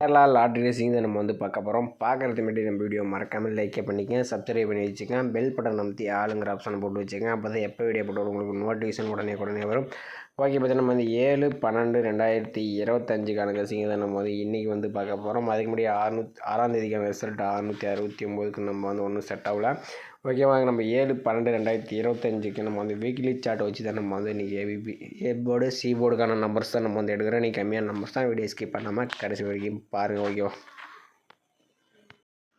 Kerala lottery racing தான் நம்ம வந்து பார்க்க போகிறோம் பார்க்குறது மட்டும் நம்ம வீடியோ மறக்காமல் லைக்கே பண்ணிக்கங்க சப்ஸ்கிரைப் பண்ணி வச்சுக்கங்க பெல் பட்டன் அமைத்தி ஆளுங்கிற ஆப்ஷனை போட்டு வச்சுக்கங்க. அப்போ தான் எப்போ வீடியோ போட்டு உங்களுக்கு நோட்டிஃபிகேஷன் உடனே உடனே வரும். ஓகே பார்த்தீங்கன்னா நம்ம வந்து ஏழு பன்னெண்டு ரெண்டாயிரத்தி இருபத்தஞ்சுக்கான ரேசிங் தான் நம்ம வந்து இன்றைக்கி வந்து பார்க்க போகிறோம் அதுக்கு முன்னாடி ஆறுநூற்றி ஆறாம் தேதிக்கான ரிசல்ட் அறுநூற்றி அறுபத்தி ஒம்போதுக்கு நம்ம வந்து ஒன்றும் செட் ஆகல. ஓகேவாங்க நம்ம ஏழு பன்னெண்டு ரெண்டாயிரத்தி இருபத்தஞ்சுக்கு நம்ம வந்து வீக்லி சார்ட் வச்சு தான் நம்ம வந்து இன்றைக்கி ஏபிபி ஏ போர்டு சி போர்டுக்கான நம்பர்ஸ் தான் நம்ம வந்து எடுக்கிறோம். நீ கம்மியான நம்பர்ஸ் தான். வீடியோ ஸ்கிப் பண்ணாமல் கடைசி வரைக்கும் பாருங்கள் ஓகேவா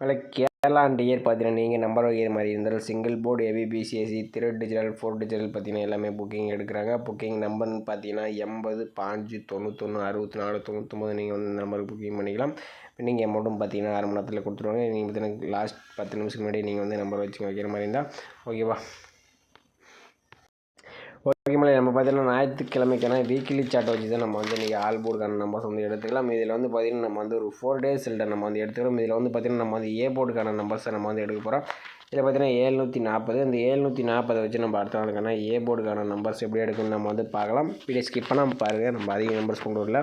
அதில் அண்ட் இயர் பார்த்தீங்கன்னா நீங்கள் நம்பர் வைக்கிற மாதிரி இருந்தாலும் சிங்கிள் போர்டு ஏபிபிசிஎஸ்சி த்ரீ டிஜிட்டல் ஃபோர் டிஜிட்டல் பார்த்தீங்கன்னா எல்லாமே புக்கிங் எடுக்கிறாங்க. புக்கிங் நம்பர்னு பார்த்தீங்கன்னா எண்பது பாஞ்சு தொண்ணூத்தொன்று அறுபத்தி நாலு தொண்ணூத்தொம்பது நீங்கள் வந்து இந்த நம்பருக்கு புக்கிங் பண்ணிக்கலாம். நீங்கள் அமௌண்ட்டும் பார்த்தீங்கன்னா அரை மணி நேரத்தில் கொடுத்துருவாங்க. நீங்கள் பார்த்தீங்கன்னா லாஸ்ட் பத்து நிமிஷத்துக்கு முன்னாடி நீங்கள் வந்து நம்பர் வச்சு வைக்கிற மாதிரி இருந்தால் ஓகேவா ஓகே மேலே நம்ம பார்த்தீங்கன்னா ஞாயிற்றுக்கிழமைக்கான வீக்லி சார்ட் வச்சு தான் நம்ம வந்து இன்றைக்கி ஆல் போர்டுக்கான நம்பர்ஸ் வந்து எடுத்துக்கலாம். இதில் வந்து பார்த்திங்கன்னா நம்ம வந்து ஒரு ஃபோர் டேஸ் இல்லை நம்ம வந்து எடுத்துக்கிறோம். இதில் வந்து பார்த்திங்கன்னா நம்ம வந்து ஏ போர்டுக்கான நம்பர்ஸை நம்ம வந்து எடுக்க போகிறோம் இதில் பார்த்தீங்கன்னா ஏழ்நூற்றி நாற்பது இந்த ஏழ்நூற்றி நாற்பதை வச்சு நம்ம அடுத்த நாளுக்கான ஏ போர்டுக்கான நம்பர்ஸ் எப்படி எடுக்கணும்னு நம்ம வந்து பார்க்கலாம். வீடியோ ஸ்கிப் பண்ணாமல் பாருங்கள் நம்ம அதிக நம்பர்ஸ் கொண்டு வரல.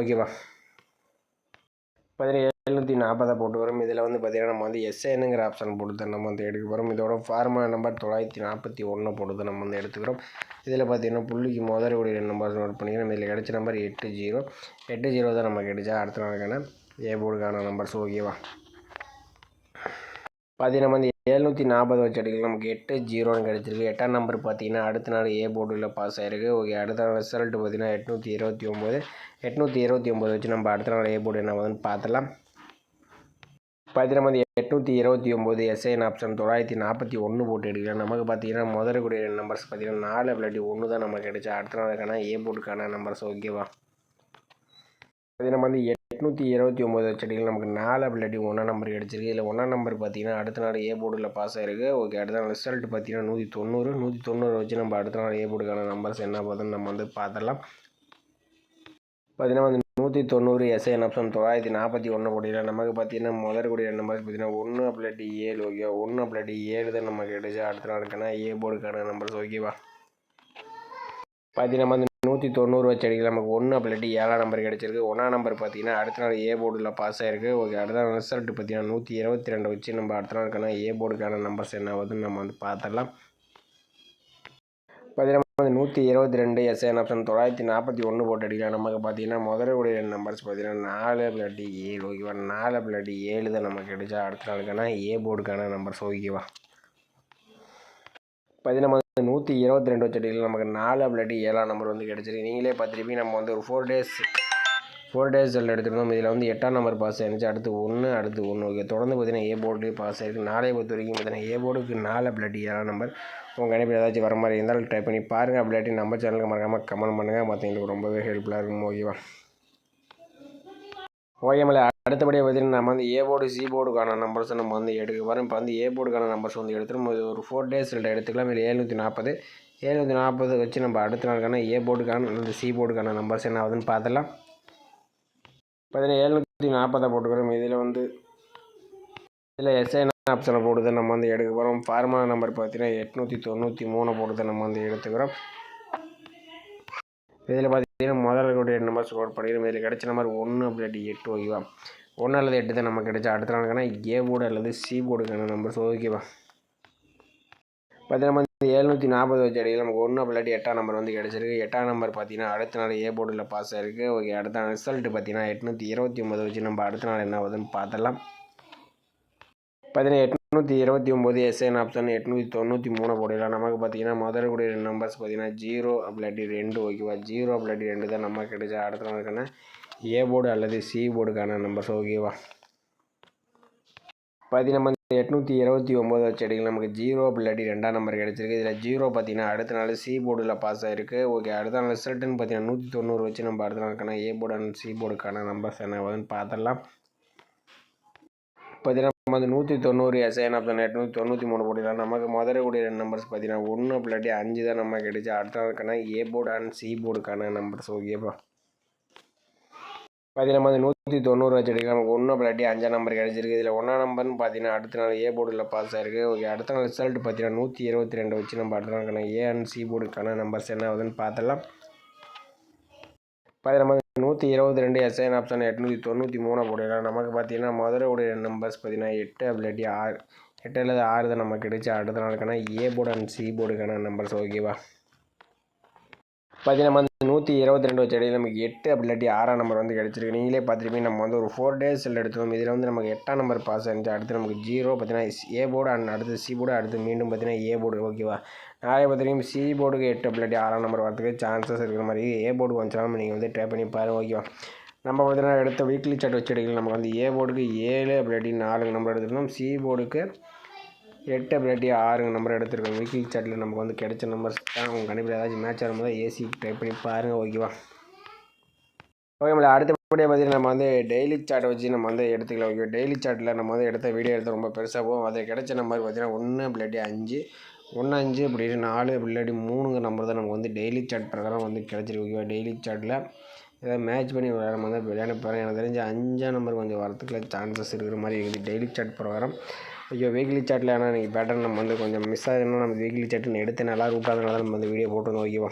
ஓகேவா? பார்த்தீங்கன்னா எழுநூற்றி நாற்பதை போட்டு வரும். இதில் வந்து பார்த்திங்கன்னா நம்ம வந்து எஸ்ஏனுங்கிற ஆப்ஷன் போட்டு நம்ம வந்து எடுக்க போகிறோம் இதோட ஃபார்மா நம்பர் தொள்ளாயிரத்தி நாற்பத்தி ஒன்று போட்டு நம்ம வந்து எடுத்துக்கிறோம். இதில் பார்த்திங்கன்னா புள்ளிக்கு முதல் உடைய நம்பர் நோட் பண்ணிக்கிறோம். இதில் கிடச்ச நம்பர் எட்டு ஜீரோ. எட்டு ஜீரோ தான் நம்ம கிடைச்சா அடுத்த நாளுக்கான ஏ போர்டுக்கான நம்பர்ஸ் ஓகேவா பார்த்தீங்கன்னா வந்து எழுநூற்றி நாற்பது வச்சு எடுக்கலாம். நமக்கு எட்டு ஜீரோன்னு கிடச்சிருக்கு. எட்டாம் நம்பர் பார்த்தீங்கன்னா அடுத்த நாள் ஏ போர்டில் பாஸ் ஆகிருக்கு ஓகே அடுத்த நாள் ரிசல்ட் பார்த்தீங்கன்னா எட்நூற்றி இருபத்தி ஒம்பது. எட்நூற்றி இருபத்தி ஒம்பது வச்சு நம்ம அடுத்த நாள் ஏ போர்டு என்ன வந்து பார்த்துலாம் பார்த்தீங்கன்னா எட்நூற்றி இருபத்தி ஒம்பது எஸ்ஐ ஆப்ஷன் தொள்ளாயிரத்தி நாற்பத்தி ஒன்று போட்டு எடுக்கிறேன். நமக்கு பார்த்தீங்கன்னா முதல் கூடிய நம்பர்ஸ் பார்த்தீங்கன்னா நாலு விளையாட்டி ஒன்று தான் நமக்கு கிடைச்சா. அடுத்த நாளுக்கான ஏ போர்டுக்கான நம்பர்ஸ் ஓகேவா பார்த்தீங்கன்னா வந்து எட்நூற்றி இருபத்தி ஒம்பது வச்சடிகள் நமக்கு நாலு விளையாட்டி ஒன்றா நம்பர் கிடச்சிருக்கு. இதில் ஒன்றா நம்பர் பார்த்தீங்கன்னா அடுத்த நாள் ஏ போர்டில் பாஸ் ஆயிருக்கு. ஓகே அடுத்த நாள் ரிசல்ட் பார்த்தீங்கன்னா நூற்றி தொண்ணூறு. நூற்றி தொண்ணூறு வச்சு நம்ம அடுத்த நாள் ஏ போர்டுக்கான நம்பர்ஸ் என்ன பார்த்துன்னு நம்ம வந்து பார்த்துடலாம். பார்த்தீங்கன்னா வந்து நூற்றி தொண்ணூறு எஸ்ஐ ஆப்ஷன் தொள்ளாயிரத்தி நாற்பத்தி ஒன்று கோடியில் நமக்கு பார்த்தீங்கன்னா முதல் கோடியில் நம்பர் பார்த்தீங்கன்னா ஒன்று அப்ளாட்டி ஏழு ஓகே ஒன்று அப்ளாட்டி ஏழு தான் நமக்கு கிடைச்சி அடுத்த நாளுக்கான ஏ போர்டுக்கான நம்பர்ஸ் ஓகேவா பார்த்தீங்கன்னா வந்து நூற்றி தொண்ணூறு வச்சு அடிக்கல நமக்கு ஒன்று அப்ளாட்டி ஏழாம் நம்பர் கிடச்சிருக்கு. ஒன்றாம் நம்பர் பார்த்தீங்கன்னா அடுத்த நாள் ஏ போர்டில் பாஸ் ஆயிருக்கு. ஓகே அடுத்த நாள் ரிசல்ட் பார்த்தீங்கன்னா நூற்றி இருபத்தி ரெண்டு வச்சு நம்ம அடுத்த நாளுக்கான ஏ போர்டுக்கான நம்பர்ஸ் என்ன ஆகுதுன்னு நம்ம வந்து பார்த்துடலாம். பார்த்தீங்கன்னா வந்து நூற்றி இருபத்தி ரெண்டு எஸ்என் ஆப்ஷன் தொள்ளாயிரத்தி நாற்பத்தி ஒன்று போட்டு அடிக்கலாம் நமக்கு பார்த்தீங்கன்னா முதலுடைய நம்பர்ஸ் பார்த்தீங்கன்னா நாலு பிளாட்டி ஏழு. ஓகேவா? நாலு பிளாட்டி ஏழு தான் நமக்கு கிடைச்சா அடுத்த நாளுக்கான ஏ போர்டுக்கான நம்பர்ஸ் ஓகேவா? பார்த்தீங்கன்னா நூற்றி இருபத்தி ரெண்டு வச்சு அடிக்கலாம் நமக்கு நாலு பிளாட்டி ஏழாம் நம்பர் வந்து கிடச்சிருக்கு. நீங்களே பார்த்துருப்பீங்க நம்ம வந்து ஒரு ஃபோர் டேஸ் ஃபோர் டேஸ் அதில் எடுத்துருந்தோம். இதில் வந்து எட்டாம் நம்பர் பாஸ் ஆயிருந்துச்சு. அடுத்து ஒன்று அடுத்து ஒன்று ஓகே தொடர்ந்து பார்த்தீங்கன்னா ஏ போர்டு பாஸ் ஆயிருக்கு. நாளை பொறுத்த வரைக்கும் பார்த்தீங்கன்னா ஏ போர்டுக்கு நாலு பிளாட்டி ஏழாம் நம்பர் உங்கள் கணிப்பில் ஏதாச்சும் வர மாதிரி இருந்தாலும் ட்ரை பண்ணி பாருங்கள் அப்படியாட்டி நம்ம சேனலுக்கு மறக்காமல் கமெண்ட் பண்ணுங்கள் மற்றவங்களுக்கு ரொம்பவே ஹெல்ப்ஃபுல்லாக இருக்கும். ஓகேவா ஓகேமலை அடுத்தபடியாக பார்த்தீங்கன்னா நம்ம வந்து ஏ போர்டு சி போர்டுக்கான நம்பர்ஸ் நம்ம வந்து எடுக்க போகிறோம் இப்போ வந்து ஏ போர்டுக்கான நம்பர்ஸ் வந்து எடுத்துரும் ஒரு ஃபோர் டேஸில் எடுத்துக்கலாம். இல்லை ஏழ்நூற்றி நாற்பது ஏழ்நூற்றி நாற்பது வச்சு நம்ம அடுத்த நாளுக்கான ஏ போர்டுக்கான அந்த சி போர்டுக்கான நம்பர்ஸ் என்ன ஆகுதுன்னு பார்த்துலாம் பார்த்தீங்கன்னா ஏழ்நூற்றி நாற்பதை போட்டுக்கிறோம். இதில் வந்து இதில் எஸ்ஐ ஆப்ஷனை போட்டு நம்ம வந்து எடுக்க போகிறோம் ஃபார்மா நம்பர் பார்த்தீங்கன்னா எட்நூற்றி தொண்ணூற்றி மூணு போட்டு நம்ம வந்து எடுத்துக்கிறோம். இதில் பார்த்தீங்கன்னா முதல்ல கூட நம்பர் நோட் பண்ணிக்கிறோம். இதில் கிடைச்ச நம்பர் ஒன்று அப்படி எட்டு ஓகேவா? ஒன்று அல்லது எட்டு தான் நம்ம கிடைச்சா அடுத்த நாளுக்குன்னா ஏ போர்டு அல்லது சி போர்டுக்கான நம்பர்ஸ் ஓகேவா? பார்த்தீங்கன்னா வந்து எழுநூற்றி நாற்பது வச்சு அடியில் நமக்கு ஒன்று அப்படி எட்டாம் நம்பர் வந்து கிடச்சிருக்கு. எட்டாம் நம்பர் பார்த்தீங்கன்னா அடுத்த நாள் ஏ போர்டில் பாஸ் ஆயிருக்கு. ஓகே அடுத்த நாள் ரிசல்ட்டு பார்த்தீங்கன்னா எட்நூற்றி இருபத்தி ஒம்பது வச்சு நம்ம அடுத்த நாள் என்ன ஆகுதுன்னு பார்த்தலாம் பார்த்தீங்கன்னா எட்நூற்றி இருபத்தி ஒம்பது எஸ்என் ஆப்ஷன் எட்நூற்றி தொண்ணூற்றி மூணு போடலாம் நமக்கு பார்த்தீங்கன்னா முதல் கூடிய நம்பர்ஸ் பார்த்தீங்கன்னா ஜீரோ அப்படி ரெண்டு ஓகேவா ஜீரோ அப்படி ரெண்டு தான் நமக்கு கிடைச்சா அடுத்த நாளுக்கான ஏ போர்டு அல்லது சி போர்டுக்கான நம்பர்ஸ் ஓகேவா பார்த்தீங்கன்னா நம்ம எட்நூற்றி இருபத்தி ஒம்பது செடிகள் நமக்கு ஜீரோ இல்லாட்டி ரெண்டாம் நம்பர் கிடச்சிருக்கு. இதில் ஜீரோ பார்த்தீங்கன்னா அடுத்த நாள் சி போர்டில் பாஸ் ஆகிருக்கு ஓகே அடுத்த நாள் ரிசல்ட்டுன்னு பார்த்தீங்கன்னா நூற்றி தொண்ணூறு வச்சு நம்ம அடுத்த நாளுக்கான ஏ போர்டு அண்ட் சி போர்டுக்கான நம்பர்ஸ் என்ன வருதுன்னு பார்த்துடலாம். பார்த்தீங்கன்னா நம்ம வந்து நூற்றி தொண்ணூறு எஸ்ஐஎன் ஆப்ஷன் எட்நூற்றி தொண்ணூற்றி மூணு போட்டிடலாம் நமக்கு முதல்ல கூடிய ரெண்டு நம்பர்ஸ் பார்த்தீங்கன்னா ஒன்று இல்லாட்டி அஞ்சு தான் நம்ம கிடைச்சி அடுத்ததுக்கான ஏ போர்டு அண்ட் சி போர்டுக்கான நம்பர்ஸ் ஓகேப்பா பார்த்தீங்கன்னா வந்து நூற்றி தொண்ணூறு வச்சுருக்கு நமக்கு ஒன்று பிள்ளாட்டி அஞ்சாம் நம்பர் கிடச்சிருக்கு. இதில் ஒன்றா நம்பர்னு பார்த்தீங்கன்னா அடுத்த நாள் ஏ போர்டில் பாஸ் ஆயிருக்கு. ஓகே அடுத்த நாள் ரிசல்ட் பார்த்தீங்கன்னா நூற்றி இருபத்தி ரெண்டு வச்சு நம்ம அடுத்த நாளுக்கான ஏ அண்ட் சி போர்டுக்கான நம்பர்ஸ் என்ன ஆகுதுன்னு பார்த்தலாம் பார்த்தீங்கன்னா நூற்றி இருபத்தி ரெண்டு எஸ்ஐன் ஆப்ஷன் எட்நூற்றி தொண்ணூற்றி மூணு போடலாம் நமக்கு பார்த்தீங்கன்னா முதல்ல உடைய நம்பர்ஸ் பார்த்தீங்கன்னா எட்டு அப்படி ஆறு எட்டு அல்லது ஆறு தான் நமக்கு கிடைச்சி. அடுத்த நாளுக்கான ஏ போர்டு அண்ட் சி போர்டுக்கான நம்பர்ஸ் ஓகேவா பார்த்தீங்கன்னா வந்து நூற்றி இருபத்தி ரெண்டு செடியில் இடையில நமக்கு எட்டு அப்படி இல்லாட்டி ஆறாம் நம்பர் வந்து கிடச்சிருக்கு. நீங்களே பார்த்துருப்பீங்க நம்ம வந்து ஒரு ஃபோர் டேஸில் எடுத்தோம். இதில் வந்து நமக்கு எட்டாம் நம்பர் பாஸ் ஆயிருந்துச்சு. அடுத்து நமக்கு ஜீரோ பார்த்தீங்கன்னா ஏ போர்டு அண்ட் அடுத்து சி போர்டு அடுத்து மீண்டும் பார்த்தீங்கன்னா ஏ போர்டு ஓகேவா நிறைய பார்த்தீங்கன்னா சி போர்டுக்கு எட்டு அப்படி ஆறாம் நம்பர் வரதுக்கு சான்சஸ் இருக்கிற மாதிரி ஏ போர்டுக்கு வந்துச்சாலும் நீங்கள் வந்து ட்ரை பண்ணி பாருங்கள் ஓகேவா நம்ம பார்த்தீங்கன்னா எடுத்த வீக்லி சார்ட் வச்சு எடுக்கலாம் நமக்கு வந்து ஏ போர்டுக்கு ஏழு அப்படி நாலுங்க நாலு நம்பர் எடுத்துருந்தோம். சி போர்டுக்கு எட்டு அப்படி ஆறுங்க நம்பர் எடுத்துருக்கோம். வீக்லி சார்ட்டில் நமக்கு வந்து கிடைச்ச நம்பர்ஸ் தான். உங்கள் கண்டிப்பாக ஏதாச்சும் மேட்ச் ஆகும்போது ஏசி ட்ரை பண்ணி பாருங்கள் ஓகேவா ஓகே மேலே அடுத்தபடியாக பார்த்தீங்கன்னா நம்ம வந்து டெய்லி சார்ட் வச்சு நம்ம வந்து எடுத்துக்கலாம் ஓகே டெய்லி சார்ட்டில் நம்ம வந்து எடுத்த வீடியோ எடுத்து ரொம்ப பெருசாக போகும். அதில் கிடைச்ச நம்பர் பார்த்தீங்கன்னா ஒன்று இல்லாட்டி அஞ்சு ஒன்று அஞ்சு அப்படி நாலு இல்லாட்டி மூணுங்க நம்பர் தான் நமக்கு வந்து டெய்லி சாட் பிரகாரம் வந்து கிடச்சிருக்கு ஓகேவா டெய்லி சார்ட்டில் ஏதாவது மேட்ச் பண்ணி விளையாட வந்து விளையாட போகிறேன் எனக்கு தெரிஞ்ச அஞ்சாம் நம்பர் கொஞ்சம் வரத்துக்குள்ள சான்சஸ் இருக்கிற மாதிரி இருக்குது டெய்லி சார்ட் பிரகாரம். ஐயோ வீக்லி சாட்டில் ஆனால் இன்றைக்கி பேட்டர் நம்ம வந்து கொஞ்சம் மிஸ் ஆகுதுன்னா நம்ம வீக்லி சாட்டுன்னு எடுத்து நல்லா ரூட்டாதனால நம்ம வந்து வீடியோ போட்டுருந்தோம் ஓகேவா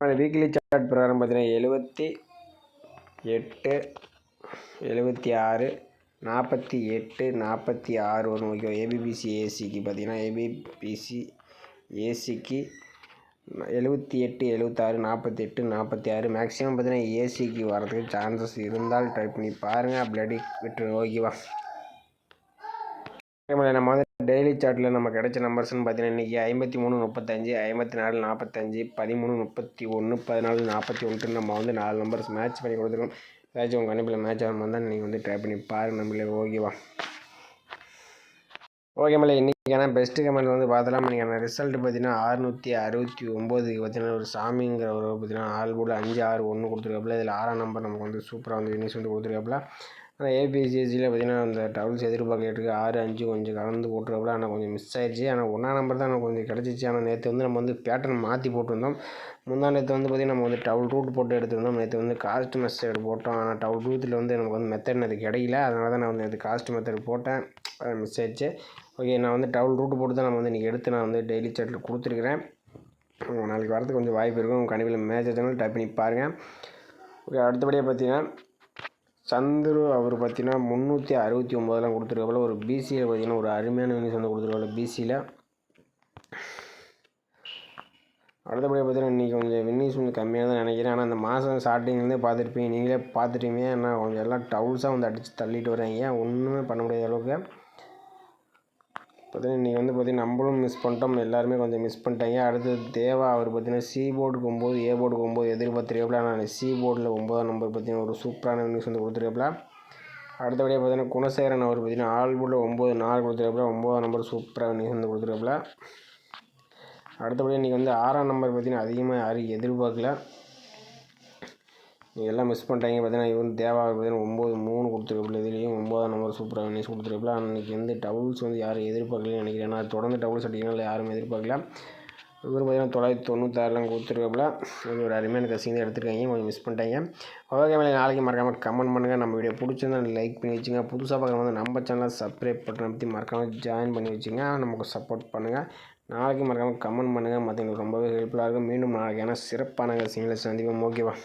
அந்த வீக்லி சார்ட் பிரகாரம் பார்த்தீங்கன்னா எழுபத்தி எட்டு எழுபத்தி ஆறு நாற்பத்தி எட்டு நாற்பத்தி ஆறு வரும் ஓகேவா ஏபிபிசி ஏசிக்கு பார்த்தீங்கன்னா ஏபிபிசி ஏசிக்கு எழுபத்தி எட்டு எழுபத்தாறு நாற்பத்தி எட்டு நாற்பத்தி ஆறு. மேக்ஸிமம் பார்த்தீங்கன்னா ஏசிக்கு வரதுக்கு சான்சஸ் இருந்தால் ட்ரை பண்ணி பாருங்கள் அப்படி விட்டுரு ஓகேவா நம்ம வந்து டெய்லி சார்ட்டில் நம்ம கிடைச்ச நம்பர்ஸ்னு பார்த்தீங்கன்னா இன்றைக்கி ஐம்பத்தி மூணு முப்பத்தஞ்சு ஐம்பத்தி நாலு நாற்பத்தஞ்சு பதிமூணு முப்பத்தி ஒன்று பதினாலு நாற்பத்தி ஒன்று நம்ம வந்து நாலு நம்பர்ஸ் மேட்ச் பண்ணி கொடுத்துருக்கோம். ஏதாச்சும் உங்கள் கணிப்பில் மேட்ச் ஆகும் வந்தால் நீங்கள் வந்து ட்ரை பண்ணி பாருங்கள் நம்மளே ஓகேவா ஓகே மேலே இன்றைக்கான பெஸ்ட்டு கமெண்ட் வந்து பார்த்தலாம் நீங்கள் ரிசல்ட் பார்த்தீங்கன்னா அறுநூற்றி அறுபத்தி ஒம்போதுக்கு பார்த்தீங்கன்னா ஒரு சாமிங்கிற ஒரு பார்த்தீங்கன்னா ஆள் கூட அஞ்சு ஆறு ஒன்று கொடுத்துருக்காப்புல. இதில் ஆறாம் நம்பர் நமக்கு வந்து சூப்பராக வந்து வினிஸ் வந்து கொடுத்துருக்காப்புல. ஆனால் ஏபிசிஎஸ்சியில் பார்த்தீங்கன்னா அந்த டபுள்ஸ் எதிர்பார்க்கறதுக்கு ஆறு அஞ்சு கொஞ்சம் கலந்து போட்டுருக்கல ஆனால் கொஞ்சம் மிஸ் ஆயிடுச்சு ஆனால் ஒன்றா நம்பர் தான் எனக்கு கொஞ்சம் கிடச்சிச்சு. ஆனால் நேற்று வந்து நம்ம வந்து பேட்டர்ன் மாற்றி போட்டிருந்தோம். முந்தா நேற்று வந்து பார்த்திங்கன்னா நம்ம வந்து டபுள் ரூட் போட்டு எடுத்திருந்தோம். நேற்று வந்து காஸ்ட் மெத்தட் போட்டோம். ஆனால் டபுள் ரூத்தில் வந்து எனக்கு வந்து மெத்தட் அது கிடைக்கல. அதனால தான் நான் வந்து நேற்று காஸ்ட் மெத்தட் போட்டேன். மிஸ் ஆயிடுச்சு ஓகே நான் வந்து டபுள் ரூட் போட்டு தான் நம்ம வந்து இன்றைக்கி எடுத்து நான் வந்து டெய்லி சேட்டில் கொடுத்துருக்குறேன். நாளைக்கு வரதுக்கு கொஞ்சம் வாய்ப்பு இருக்கும். கண்டிப்பாக மேட்ச் சேனல் டைப் பண்ணி பாருங்கள் ஓகே அடுத்தபடியாக பார்த்தீங்கன்னா சந்துரு அவர் பார்த்தீங்கன்னா முந்நூற்றி அறுபத்தி ஒம்போதெல்லாம் கொடுத்துருக்கப்பல ஒரு பிசியில் பார்த்தீங்கன்னா ஒரு அருமையான வினிஸ் வந்து கொடுத்துருக்காப்புல பிசியில் அடுத்தபடியாக பார்த்தீங்கன்னா இன்றைக்கி கொஞ்சம் வின்னிஸ் கொஞ்சம் கம்மியாக தான் நினைக்கிறேன். ஆனால் அந்த மாதம் ஸ்டார்டிங்லேருந்தே பார்த்துருப்பீங்க. நீங்களே பார்த்துட்டீங்க. ஏன்னா கொஞ்சம் எல்லாம் டவுல்ஸாக வந்து அடித்து தள்ளிட்டு வராங்க ஒன்றுமே பண்ண முடியாத அளவுக்கு. பார்த்தீங்கன்னா இன்றைக்கி வந்து பார்த்திங்கன்னா நம்மளும் மிஸ் பண்ணிட்டோம். எல்லாருமே கொஞ்சம் மிஸ் பண்ணிட்டாங்க. அடுத்து தேவா அவர் பார்த்திங்கன்னா சி போர்டுக்கு ஒம்பது ஏ போர்டுக்கு ஒம்பது எதிர்பார்த்துருக்காப்புல ஆனால் சி போர்டில் ஒம்பதாம் நம்பர் பார்த்திங்கன்னா ஒரு சூப்பரான நியூஸ் வந்து கொடுத்துருக்காப்புல அடுத்தபடியாக பார்த்தீங்கன்னா குணசேகரன் அவர் பார்த்திங்கன்னா ஆள் போர்டில் ஒம்பது நாலு கொடுத்துருக்காப்புல ஒம்பதாம் நம்பர் சூப்பராக நியூஸ் வந்து கொடுத்துருக்காப்புல அடுத்தபடியாக இன்றைக்கி வந்து ஆறாம் நம்பர் பார்த்திங்கன்னா அதிகமாக யாரும் எதிர்பார்க்கல. எல்லாம் மிஸ் பண்ணிட்டாங்க. பார்த்தீங்கன்னா இவன் தேவா பார்த்தீங்கன்னா ஒம்பது மூணு கொடுத்துருக்கல இதுலேயும் ஒம்பதாம் நம்பர் சூப்பராக நியூஸ் கொடுத்துருக்கல அன்றைக்கி வந்து டபுள்ஸ் வந்து யாரும் எதிர்பார்க்கலன்னு நினைக்கிறேன். நான் தொடர்ந்து டபுள்ஸ் அடிக்கனால யாரும் எதிர்பார்க்கல. இவர் பார்த்தீங்கன்னா தொள்ளாயிரத்தி தொண்ணூத்தாறுலாம் கொடுத்துருக்கல ஒரு அருமையான கசிங் தான் எடுத்துருக்காங்க. கொஞ்சம் மிஸ் பண்ணிட்டாங்க. ஓகே மேலே நாளைக்கு மறக்காமல் கமெண்ட் பண்ணுங்கள் நம்ம வீடியோ பிடிச்சிருந்தா லைக் பண்ணி வச்சுங்க. புதுசாக பார்க்குற வந்து நம்ம சேனலை சப்ஸ்கிரைப் பண்ணுற பற்றி மறக்காமல் ஜாயின் பண்ணி வச்சுங்க. நமக்கு சப்போர்ட் பண்ணுங்கள் நாளைக்கு மறக்காமல் கமெண்ட் பண்ணுங்கள் மற்றவங்களுக்கு ரொம்பவே ஹெல்ப்ஃபுல்லாக இருக்கும். மீண்டும் நாளைக்கான சிறப்பான கசிங்களை சந்திப்போம். ஓகேவா?